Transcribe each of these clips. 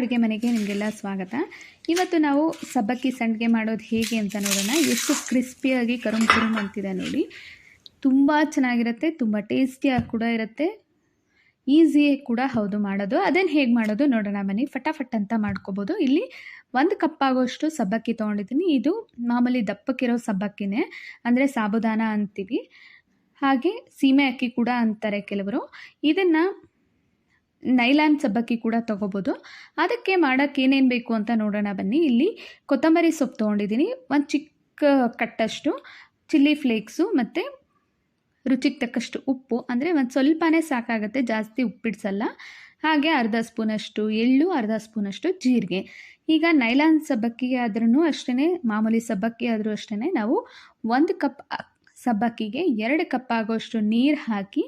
ಅಡುಗೆ ಮನೆಗೆ ನಿಮಗೆಲ್ಲ ಸ್ವಾಗತ. ಇವತ್ತು ನಾವು ಸಬ್ಬಕ್ಕಿ ಸಂಡಿಗೆ ಮಾಡೋದು ಹೇಗೆ ಅಂತ ನೋಡೋಣ. ಎಷ್ಟು ಕ್ರಿಸ್ಪಿಯಾಗಿ ಕರುಮ್ ಕರುಮ್ ಅಂತಿದೆ ನೋಡಿ. ತುಂಬ ಚೆನ್ನಾಗಿರುತ್ತೆ, ತುಂಬ ಟೇಸ್ಟಿಯಾಗಿ ಕೂಡ ಇರುತ್ತೆ. ಈಸಿಯಾಗಿ ಕೂಡ ಹೌದು ಮಾಡೋದು. ಅದನ್ನು ಹೇಗೆ ಮಾಡೋದು ನೋಡೋಣ ಬನ್ನಿ. ಫಟಾಫಟ್ ಅಂತ ಮಾಡ್ಕೋಬೋದು. ಇಲ್ಲಿ ಒಂದು ಕಪ್ಪಾಗೋಷ್ಟು ಸಬ್ಬಕ್ಕಿ ತೊಗೊಂಡಿದ್ದೀನಿ. ಇದು ಮಾಮೂಲಿ ದಪ್ಪಕ್ಕಿರೋ ಸಬ್ಬಕ್ಕಿನೇ. ಅಂದರೆ ಸಾಬುದಾನ ಅಂತೀವಿ. ಹಾಗೆ ಸೀಮೆ ಅಕ್ಕಿ ಕೂಡ ಅಂತಾರೆ ಕೆಲವರು. ಇದನ್ನು ನೈಲಾನ್ ಸಬ್ಬಕ್ಕಿ ಕೂಡ ತೊಗೋಬೋದು. ಅದಕ್ಕೆ ಮಾಡೋಕ್ಕೆ ಏನೇನು ಬೇಕು ಅಂತ ನೋಡೋಣ ಬನ್ನಿ. ಇಲ್ಲಿ ಕೊತ್ತಂಬರಿ ಸೊಪ್ಪು ತೊಗೊಂಡಿದ್ದೀನಿ. ಒಂದು ಚಿಕ್ಕ ಕಟ್ಟಷ್ಟು ಚಿಲ್ಲಿ ಫ್ಲೇಕ್ಸು ಮತ್ತು ರುಚಿಗೆ ತಕ್ಕಷ್ಟು ಉಪ್ಪು. ಅಂದರೆ ಒಂದು ಸ್ವಲ್ಪನೇ ಸಾಕಾಗುತ್ತೆ, ಜಾಸ್ತಿ ಉಪ್ಪಿಡ್ಸಲ್ಲ. ಹಾಗೆ ಅರ್ಧ ಸ್ಪೂನಷ್ಟು ಎಳ್ಳು, ಅರ್ಧ ಸ್ಪೂನಷ್ಟು ಜೀರಿಗೆ. ಈಗ ನೈಲಾನ್ ಸಬ್ಬಕ್ಕಿಗೆ ಆದ್ರೂ ಅಷ್ಟೇ ಮಾಮೂಲಿ ಸಬ್ಬಕ್ಕಿ ಆದರೂ ಅಷ್ಟೇ ನಾವು ಒಂದು ಕಪ್ ಸಬ್ಬಕ್ಕಿಗೆ ಎರಡು ಕಪ್ ಆಗೋಷ್ಟು ನೀರು ಹಾಕಿ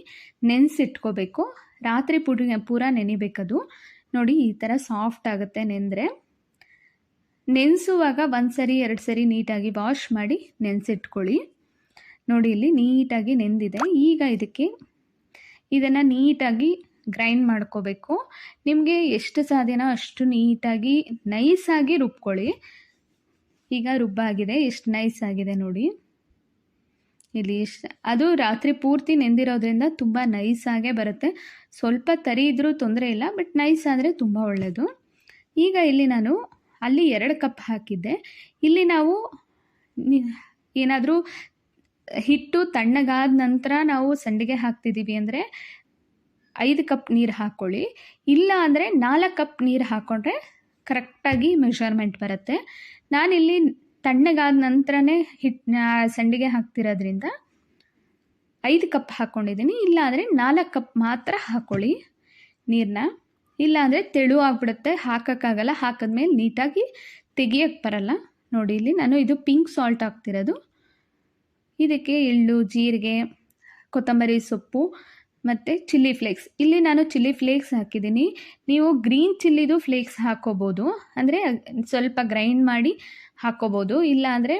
ನೆನೆಸಿಟ್ಕೋಬೇಕು. ರಾತ್ರಿ ಪುಡಿ, ಪೂರ ನೆನಿಬೇಕದು. ನೋಡಿ, ಈ ಥರ ಸಾಫ್ಟ್ ಆಗುತ್ತೆ ನೆಂದರೆ. ನೆನೆಸುವಾಗ ಒಂದು ಸರಿ ಎರಡು ಸರಿ ನೀಟಾಗಿ ವಾಶ್ ಮಾಡಿ ನೆನೆಸಿಟ್ಕೊಳ್ಳಿ. ನೋಡಿ, ಇಲ್ಲಿ ನೀಟಾಗಿ ನೆಂದಿದೆ. ಈಗ ಇದಕ್ಕೆ ಇದನ್ನು ನೀಟಾಗಿ ಗ್ರೈಂಡ್ ಮಾಡ್ಕೋಬೇಕು. ನಿಮಗೆ ಎಷ್ಟು ಸಾಧ್ಯನೋ ಅಷ್ಟು ನೀಟಾಗಿ ನೈಸಾಗಿ ರುಬ್ಕೊಳ್ಳಿ. ಈಗ ರುಬ್ಬಾಗಿದೆ, ಎಷ್ಟು ನೈಸ್ ಆಗಿದೆ ನೋಡಿ. ಇಲ್ಲಿ ಅದು ರಾತ್ರಿ ಪೂರ್ತಿ ನೆಂದಿರೋದ್ರಿಂದ ತುಂಬ ನೈಸಾಗೇ ಬರುತ್ತೆ. ಸ್ವಲ್ಪ ತರಿ ಇದ್ದರೂ ತೊಂದರೆ ಇಲ್ಲ ಬಟ್ ನೈಸ್ ಆದರೆ ತುಂಬ ಒಳ್ಳೆಯದು ಈಗ ಇಲ್ಲಿ ನಾನು ಅಲ್ಲಿ ಎರಡು ಕಪ್ ಹಾಕಿದ್ದೆ. ಇಲ್ಲಿ ನಾವು ಏನಾದರೂ ಹಿಟ್ಟು ತಣ್ಣಗಾದ ನಂತರ ನಾವು ಸಂಡಿಗೆ ಹಾಕ್ತಿದ್ದೀವಿ ಅಂದರೆ ಐದು ಕಪ್ ನೀರು ಹಾಕ್ಕೊಳ್ಳಿ ಇಲ್ಲ ಅಂದರೆ ನಾಲ್ಕು ಕಪ್ ನೀರು ಹಾಕ್ಕೊಂಡ್ರೆ ಕರೆಕ್ಟಾಗಿ ಮೆಷರ್ಮೆಂಟ್ ಬರುತ್ತೆ. ನಾನಿಲ್ಲಿ ತಣ್ಣಗಾದ ನಂತರನೇ ಹಿಟ್ ಸಂಡಿಗೆ ಹಾಕ್ತಿರೋದ್ರಿಂದ ಐದು ಕಪ್ ಹಾಕ್ಕೊಂಡಿದ್ದೀನಿ ಇಲ್ಲಾಂದರೆ ನಾಲ್ಕು ಕಪ್ ಮಾತ್ರ ಹಾಕ್ಕೊಳ್ಳಿ ನೀರನ್ನ ಇಲ್ಲಾಂದರೆ ತೆಳು ಆಗಿಬಿಡುತ್ತೆ, ಹಾಕೋಕ್ಕಾಗಲ್ಲ. ಹಾಕಿದ್ಮೇಲೆ ನೀಟಾಗಿ ತೆಗಿಯೋಕ್ಕೆ ಬರಲ್ಲ. ನೋಡಿ ಇಲ್ಲಿ ನಾನು ಇದು ಪಿಂಕ್ ಸಾಲ್ಟ್ ಹಾಕ್ತಿರೋದು. ಇದಕ್ಕೆ ಎಳ್ಳು, ಜೀರಿಗೆ, ಕೊತ್ತಂಬರಿ ಸೊಪ್ಪು ಮತ್ತು ಚಿಲ್ಲಿ ಫ್ಲೇಕ್ಸ್. ಇಲ್ಲಿ ನಾನು ಚಿಲ್ಲಿ ಫ್ಲೇಕ್ಸ್ ಹಾಕಿದ್ದೀನಿ. ನೀವು ಗ್ರೀನ್ ಚಿಲ್ಲಿದು ಫ್ಲೇಕ್ಸ್ ಹಾಕ್ಕೋಬೋದು ಅಂದರೆ ಸ್ವಲ್ಪ ಗ್ರೈಂಡ್ ಮಾಡಿ ಹಾಕ್ಕೋಬೋದು ಇಲ್ಲ ಅಂದರೆ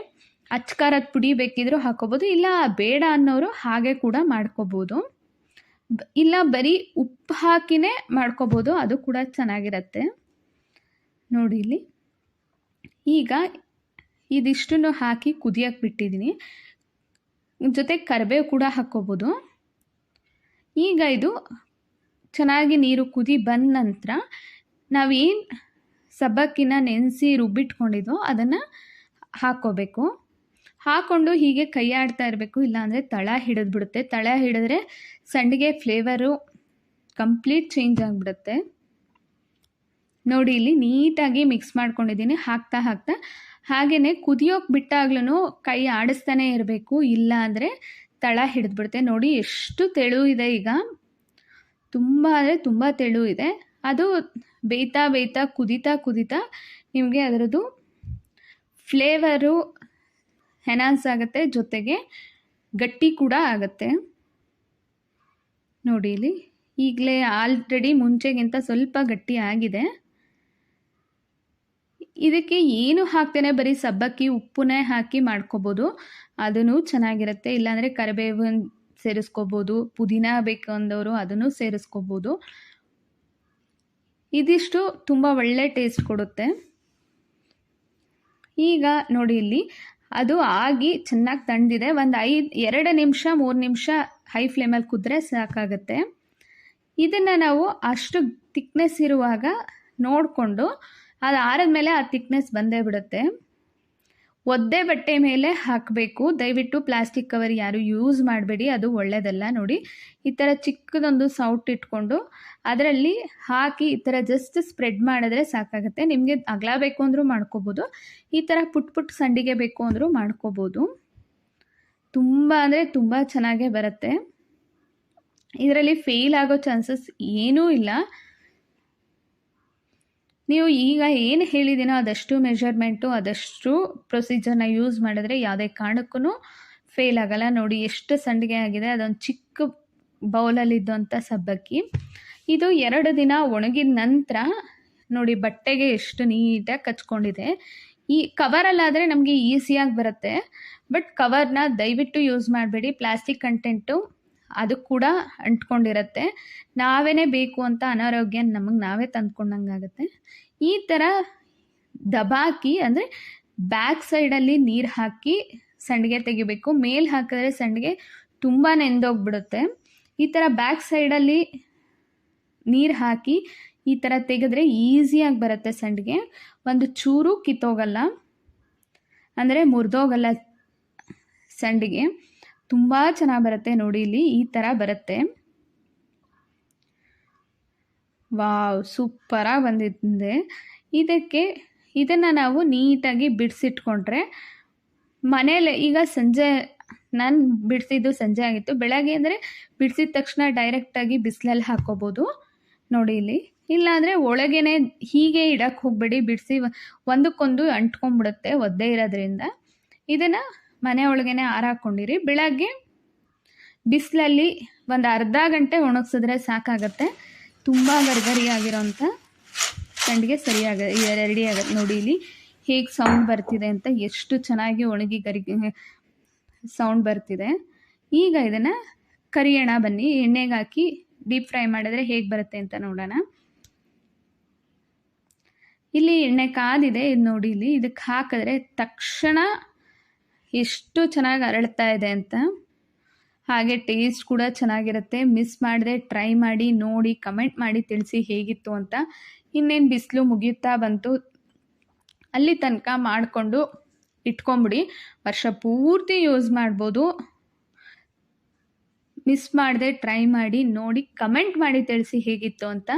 ಅಚ್ಕಾರದ ಪುಡಿ ಬೇಕಿದ್ದರೂ ಹಾಕ್ಕೋಬೋದು ಇಲ್ಲ ಬೇಡ ಅನ್ನೋರು ಹಾಗೆ ಕೂಡ ಮಾಡ್ಕೋಬೋದು. ಇಲ್ಲ ಬರೀ ಉಪ್ಪು ಹಾಕಿನೇ ಮಾಡ್ಕೋಬೋದು. ಅದು ಕೂಡ ಚೆನ್ನಾಗಿರುತ್ತೆ. ನೋಡಿ ಇಲ್ಲಿ. ಈಗ ಇದಿಷ್ಟನ್ನು ಹಾಕಿ ಕುದಿಯೋಕ್ಕೆ ಬಿಟ್ಟಿದ್ದೀನಿ. ಜೊತೆ ಕರಿಬೇವು ಕೂಡ ಹಾಕ್ಕೋಬೋದು ಈಗ ಇದು ಚೆನ್ನಾಗಿ ನೀರು ಕುದಿ ಬಂದ ನಂತರ ನಾವೇನು ಸಬ್ಬಕ್ಕಿನ ನೆನೆಸಿ ರುಬ್ಬಿಟ್ಕೊಂಡಿದ್ದೋ ಅದನ್ನು ಹಾಕ್ಕೋಬೇಕು. ಹಾಕ್ಕೊಂಡು ಹೀಗೆ ಕೈ ಆಡ್ತಾ ಇರಬೇಕು, ಇಲ್ಲಾಂದರೆ ತಳ ಹಿಡಿದ್ಬಿಡುತ್ತೆ. ತಳ ಹಿಡಿದ್ರೆ ಸಂಡಿಗೆ ಫ್ಲೇವರು ಕಂಪ್ಲೀಟ್ ಚೇಂಜ್ ಆಗಿಬಿಡುತ್ತೆ. ನೋಡಿ, ಇಲ್ಲಿ ನೀಟಾಗಿ ಮಿಕ್ಸ್ ಮಾಡ್ಕೊಂಡಿದ್ದೀನಿ. ಹಾಕ್ತಾ ಹಾಕ್ತಾ ಹಾಗೆಯೇ ಕುದಿಯೋಕೆ ಬಿಟ್ಟಾಗ್ಲೂ ಕೈ ಆಡಿಸ್ತಾನೆ ಇರಬೇಕು. ಇಲ್ಲ ಅಂದರೆ ತಳ ಹಿಡಿದ್ಬಿಡುತ್ತೆ ನೋಡಿ ಎಷ್ಟು ತೆಳು ಇದೆ ಈಗ. ತುಂಬ ಅಂದರೆ ತುಂಬ ತೆಳು ಇದೆ. ಅದು ಬೇಯ್ತಾ ಬೇಯ್ತಾ ಕುದಿತಾ ಕುದಿತಾ ನಿಮಗೆ ಅದರದ್ದು ಫ್ಲೇವರು ಎನಾನ್ಸ್ ಆಗುತ್ತೆ, ಜೊತೆಗೆ ಗಟ್ಟಿ ಕೂಡ ಆಗುತ್ತೆ. ನೋಡಿ ಇಲ್ಲಿ ಈಗಲೇ ಆಲ್ರೆಡಿ ಮುಂಚೆಗಿಂತ ಸ್ವಲ್ಪ ಗಟ್ಟಿ ಆಗಿದೆ. ಇದಕ್ಕೆ ಏನು ಹಾಕ್ತೇನೆ? ಬರೀ ಸಬ್ಬಕ್ಕಿ ಉಪ್ಪನ್ನೇ ಹಾಕಿ ಮಾಡ್ಕೋಬೋದು. ಅದೂ ಚೆನ್ನಾಗಿರುತ್ತೆ. ಇಲ್ಲಾಂದರೆ ಕರಿಬೇವು ಸೇರಿಸ್ಕೋಬೋದು. ಪುದೀನ ಬೇಕು ಅಂದವರು ಅದನ್ನು ಸೇರಿಸ್ಕೋಬೋದು. ಇದಿಷ್ಟು ತುಂಬ ಒಳ್ಳೆ ಟೇಸ್ಟ್ ಕೊಡುತ್ತೆ. ಈಗ ನೋಡಿ ಇಲ್ಲಿ, ಅದು ಆಗಿ ಚೆನ್ನಾಗಿ ತಣ್ಣದಿದೆ ಒಂದು ಐದು, ಎರಡು ನಿಮಿಷ, ಮೂರು ನಿಮಿಷ ಹೈ ಫ್ಲೇಮಲ್ಲಿ ಕುದ್ರೆ ಸಾಕಾಗುತ್ತೆ. ಇದನ್ನು ನಾವು ಅಷ್ಟು ತಿಕ್ನೆಸ್ ಇರುವಾಗ ನೋಡಿಕೊಂಡು ಅದು ಆರದ್ಮೇಲೆ ಆ ತಿಕ್ನೆಸ್ ಬಂದೇ ಬಿಡುತ್ತೆ. ಒದ್ದೆ ಬಟ್ಟೆ ಮೇಲೆ ಹಾಕಬೇಕು. ದಯವಿಟ್ಟು ಪ್ಲಾಸ್ಟಿಕ್ ಕವರ್ ಯಾರು ಯೂಸ್ ಮಾಡಬೇಡಿ, ಅದು ಒಳ್ಳೆಯದಲ್ಲ ನೋಡಿ. ಈ ಥರ ಚಿಕ್ಕದೊಂದು ಸೌಟ್ ಇಟ್ಕೊಂಡು ಅದರಲ್ಲಿ ಹಾಕಿ ಈ ಥರ ಜಸ್ಟ್ ಸ್ಪ್ರೆಡ್ ಮಾಡಿದ್ರೆ ಸಾಕಾಗುತ್ತೆ. ನಿಮಗೆ ಅಗಲ ಬೇಕು ಅಂದರೂ ಮಾಡ್ಕೋಬೋದು. ಈ ಥರ ಪುಟ್ ಪುಟ್ ಸಂಡಿಗೆ ಬೇಕು ಅಂದರೂ ಮಾಡ್ಕೋಬೋದು. ತುಂಬ ಅಂದರೆ ತುಂಬ ಚೆನ್ನಾಗೇ ಬರುತ್ತೆ. ಇದರಲ್ಲಿ ಫೇಲ್ ಆಗೋ ಚಾನ್ಸಸ್ ಏನೂ ಇಲ್ಲ. ನೀವು ಈಗ ಏನು ಹೇಳಿದ್ದೀನೋ ಅದಷ್ಟು ಮೆಷರ್ಮೆಂಟು ಅದಷ್ಟು ಪ್ರೊಸೀಜರ್ನ ಯೂಸ್ ಮಾಡಿದ್ರೆ ಯಾವುದೇ ಕಾರಣಕ್ಕೂ ಫೇಲ್ ಆಗಲ್ಲ. ನೋಡಿ, ಎಷ್ಟು ಸಂಡಿಗೆ ಆಗಿದೆ, ಅದೊಂದು ಚಿಕ್ಕ ಬೌಲಲ್ಲಿದ್ದಂಥ ಸಬ್ಬಕ್ಕಿ. ಇದು ಎರಡು ದಿನ ಒಣಗಿದ ನಂತರ ನೋಡಿ, ಬಟ್ಟೆಗೆ ಎಷ್ಟು ನೀಟಾಗಿ ಕಚ್ಕೊಂಡಿದೆ. ಈ ಕವರಲ್ಲಾದರೆ ನಮಗೆ ಈಸಿಯಾಗಿ ಬರುತ್ತೆ. ಬಟ್ ಕವರ್ನ ದಯವಿಟ್ಟು ಯೂಸ್ ಮಾಡಬೇಡಿ. ಪ್ಲಾಸ್ಟಿಕ್ ಕಂಟೆಂಟು ಅದು ಕೂಡ ಅಂಟ್ಕೊಂಡಿರತ್ತೆ. ನಾವೇ ಬೇಕು ಅಂತ ಅನಾರೋಗ್ಯ ನಮಗೆ ನಾವೇ ತಂದ್ಕೊಂಡಂಗಾಗುತ್ತೆ. ಈ ಥರ ದಬಾಕಿ ಅಂದರೆ ಬ್ಯಾಕ್ ಸೈಡಲ್ಲಿ ನೀರು ಹಾಕಿ ಸಂಡಿಗೆ ತೆಗಿಬೇಕು. ಮೇಲೆ ಹಾಕಿದ್ರೆ ಸಂಡಿಗೆ ತುಂಬ ನೆಂದೋಗ್ಬಿಡುತ್ತೆ ಈ ಥರ ಬ್ಯಾಕ್ ಸೈಡಲ್ಲಿ ನೀರು ಹಾಕಿ ಈ ಥರ ತೆಗೆದ್ರೆ ಈಸಿಯಾಗಿ ಬರುತ್ತೆ ಸಂಡಿಗೆ. ಒಂದು ಚೂರು ಕಿತ್ತೋಗಲ್ಲ. ಅಂದರೆ ಮುರಿದೋಗಲ್ಲ ಸಂಡಿಗೆ. ತುಂಬ ಚೆನ್ನಾಗಿ ಬರುತ್ತೆ ನೋಡಿ ಇಲ್ಲಿ, ಈ ಥರ ಬರುತ್ತೆ. ವಾವ್, ಸೂಪರಾಗಿ ಬಂದಿದೆ. ಇದಕ್ಕೆ, ಇದನ್ನು ನಾವು ನೀಟಾಗಿ ಬಿಡಿಸಿಟ್ಕೊಂಡ್ರೆ, ಮನೇಲೆ, ಈಗ ಸಂಜೆ, ನಾನು ಬಿಡಿಸಿದ್ದು ಸಂಜೆ ಆಗಿತ್ತು. ಬೆಳಗ್ಗೆ ಅಂದರೆ ಬಿಡಿಸಿದ ತಕ್ಷಣ ಡೈರೆಕ್ಟಾಗಿ ಬಿಸಿಲಲ್ಲಿ ಹಾಕ್ಕೋಬೋದು. ನೋಡಿ ಇಲ್ಲಿ. ಇಲ್ಲಾಂದರೆ ಒಳಗೇನೆ ಹೀಗೆ ಇಡಕ್ಕೆ ಹೋಗಬೇಡಿ, ಬಿಡಿಸಿ ಒಂದಕ್ಕೊಂದು ಅಂಟ್ಕೊಂಡ್ಬಿಡುತ್ತೆ ಒದ್ದೆ ಇರೋದ್ರಿಂದ. ಇದನ್ನು ಮನೆ ಒಳಗೇನೆ ಹಾರಾಕೊಂಡಿರಿ ಬೆಳಗ್ಗೆ ಬಿಸಿಲಲ್ಲಿ ಒಂದು ಅರ್ಧ ಗಂಟೆ ಒಣಗಿಸಿದ್ರೆ ಸಾಕಾಗತ್ತೆ. ತುಂಬ ಗರ್ಗರಿ ಆಗಿರೋಂಥ ಸಂಡಿಗೆ ಸರಿಯಾಗ ರೆಡಿ ಆಗುತ್ತೆ ನೋಡಿ ಇಲ್ಲಿ. ಹೇಗೆ ಸೌಂಡ್ ಬರ್ತಿದೆ ಅಂತ ಎಷ್ಟು ಚೆನ್ನಾಗಿ ಒಣಗಿ ಗರಿ ಸೌಂಡ್ ಬರ್ತಿದೆ. ಈಗ ಇದನ್ನು ಕರಿಯೋಣ ಬನ್ನಿ. ಎಣ್ಣೆಗೆ ಹಾಕಿ ಡೀಪ್ ಫ್ರೈ ಮಾಡಿದ್ರೆ ಹೇಗೆ ಬರುತ್ತೆ ಅಂತ ನೋಡೋಣ. ಇಲ್ಲಿ ಎಣ್ಣೆ ಕಾದಿದೆ. ಇದು ನೋಡಿ ಇಲ್ಲಿ. ಇದಕ್ಕೆ ಹಾಕಿದ್ರೆ ತಕ್ಷಣ ಎಷ್ಟು ಚೆನ್ನಾಗಿ ಅರಳ್ತಾ ಇದೆ ಅಂತ. ಹಾಗೆ ಟೇಸ್ಟ್ ಕೂಡ ಚೆನ್ನಾಗಿರುತ್ತೆ. ಮಿಸ್ ಮಾಡದೆ ಟ್ರೈ ಮಾಡಿ, ನೋಡಿ ಕಮೆಂಟ್ ಮಾಡಿ ತಿಳಿಸಿ ಹೇಗಿತ್ತು ಅಂತ. ಇನ್ನೇನು ಬಿಸಿಲು ಮುಗಿಯುತ್ತಾ ಬಂತು, ಅಲ್ಲಿ ತನಕ ಮಾಡಿಕೊಂಡು ಇಟ್ಕೊಂಬಿಡಿ. ವರ್ಷ ಪೂರ್ತಿ ಯೂಸ್ ಮಾಡ್ಬೋದು. ಮಿಸ್ ಮಾಡದೆ ಟ್ರೈ ಮಾಡಿ, ನೋಡಿ ಕಮೆಂಟ್ ಮಾಡಿ ತಿಳಿಸಿ ಹೇಗಿತ್ತು ಅಂತ.